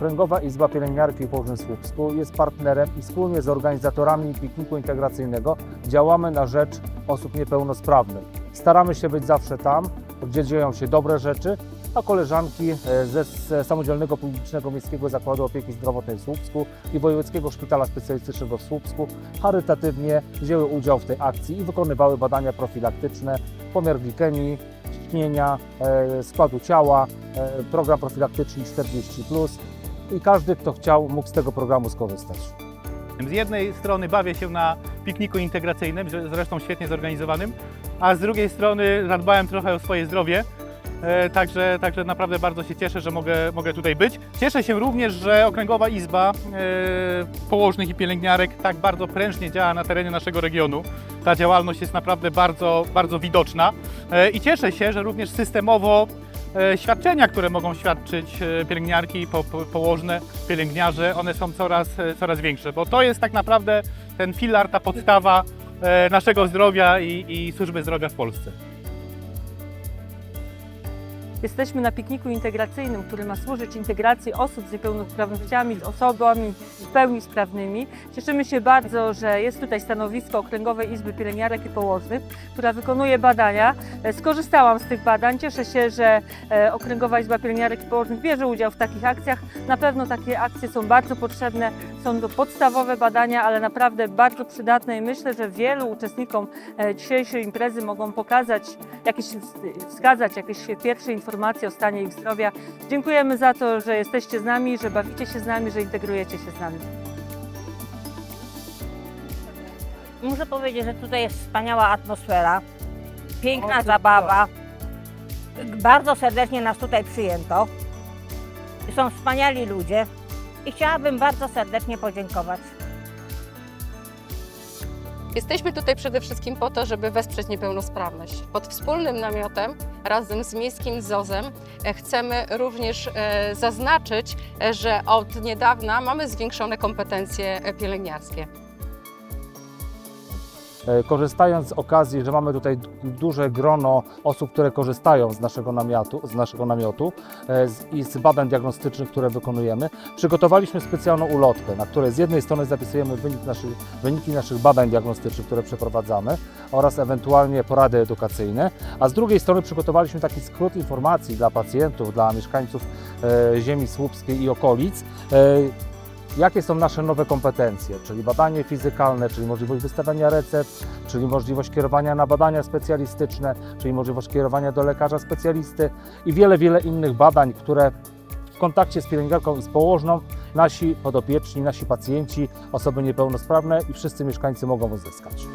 Okręgowa Izba Pielęgniarki i Położnej w Słupsku jest partnerem i wspólnie z organizatorami pikniku integracyjnego działamy na rzecz osób niepełnosprawnych. Staramy się być zawsze tam, gdzie dzieją się dobre rzeczy, a koleżanki e, ze Samodzielnego Publicznego Miejskiego Zakładu Opieki Zdrowotnej w Słupsku i Wojewódzkiego Szpitala Specjalistycznego w Słupsku charytatywnie wzięły udział w tej akcji i wykonywały badania profilaktyczne, pomiar glikemii, ciśnienia, e, składu ciała, e, program profilaktyczny 40+. I każdy, kto chciał, mógł z tego programu skorzystać. Z jednej strony bawię się na pikniku integracyjnym, zresztą świetnie zorganizowanym, a z drugiej strony zadbałem trochę o swoje zdrowie. E, Także, także naprawdę bardzo się cieszę, że mogę, mogę tutaj być. Cieszę się również, że Okręgowa Izba e, Położnych i Pielęgniarek tak bardzo prężnie działa na terenie naszego regionu. Ta działalność jest naprawdę bardzo, bardzo widoczna E, i cieszę się, że również systemowo świadczenia, które mogą świadczyć e, pielęgniarki, po, po, położne, pielęgniarze, one są coraz, e, coraz większe, bo to jest tak naprawdę ten filar, ta podstawa e, naszego zdrowia i, i służby zdrowia w Polsce. Jesteśmy na pikniku integracyjnym, który ma służyć integracji osób z niepełnosprawnościami z osobami w pełni sprawnymi. Cieszymy się bardzo, że jest tutaj stanowisko Okręgowej Izby Pielęgniarek i Położnych, która wykonuje badania. E, Skorzystałam z tych badań. Cieszę się, że e, Okręgowa Izba Pielęgniarek i Położnych bierze udział w takich akcjach. Na pewno takie akcje są bardzo potrzebne. Są to podstawowe badania, ale naprawdę bardzo przydatne i myślę, że wielu uczestnikom e, dzisiejszej imprezy mogą pokazać, jakieś, wskazać jakieś pierwsze informacje o stanie ich zdrowia. Dziękujemy za to, że jesteście z nami, że bawicie się z nami, że integrujecie się z nami. Muszę powiedzieć, że tutaj jest wspaniała atmosfera, piękna zabawa. Bardzo serdecznie nas tutaj przyjęto. Są wspaniali ludzie i chciałabym bardzo serdecznie podziękować. Jesteśmy tutaj przede wszystkim po to, żeby wesprzeć niepełnosprawność. Pod wspólnym namiotem razem z Miejskim ZOZ-em e, chcemy również e, zaznaczyć, e, że od niedawna mamy zwiększone kompetencje pielęgniarskie. E, Korzystając z okazji, że mamy tutaj du- duże grono osób, które korzystają z naszego namiotu, z naszego namiotu e, i z badań diagnostycznych, które wykonujemy, przygotowaliśmy specjalną ulotkę, na której z jednej strony zapisujemy wynik naszych, wyniki naszych badań diagnostycznych, które przeprowadzamy oraz ewentualnie porady edukacyjne, a z drugiej strony przygotowaliśmy taki skrót informacji dla pacjentów, dla mieszkańców e, ziemi słupskiej i okolic, jakie są nasze nowe kompetencje, czyli badanie fizykalne, czyli możliwość wystawiania recept, czyli możliwość kierowania na badania specjalistyczne, czyli możliwość kierowania do lekarza specjalisty i wiele, wiele innych badań, które w kontakcie z pielęgniarką i z położną nasi podopieczni, nasi pacjenci, osoby niepełnosprawne i wszyscy mieszkańcy mogą uzyskać.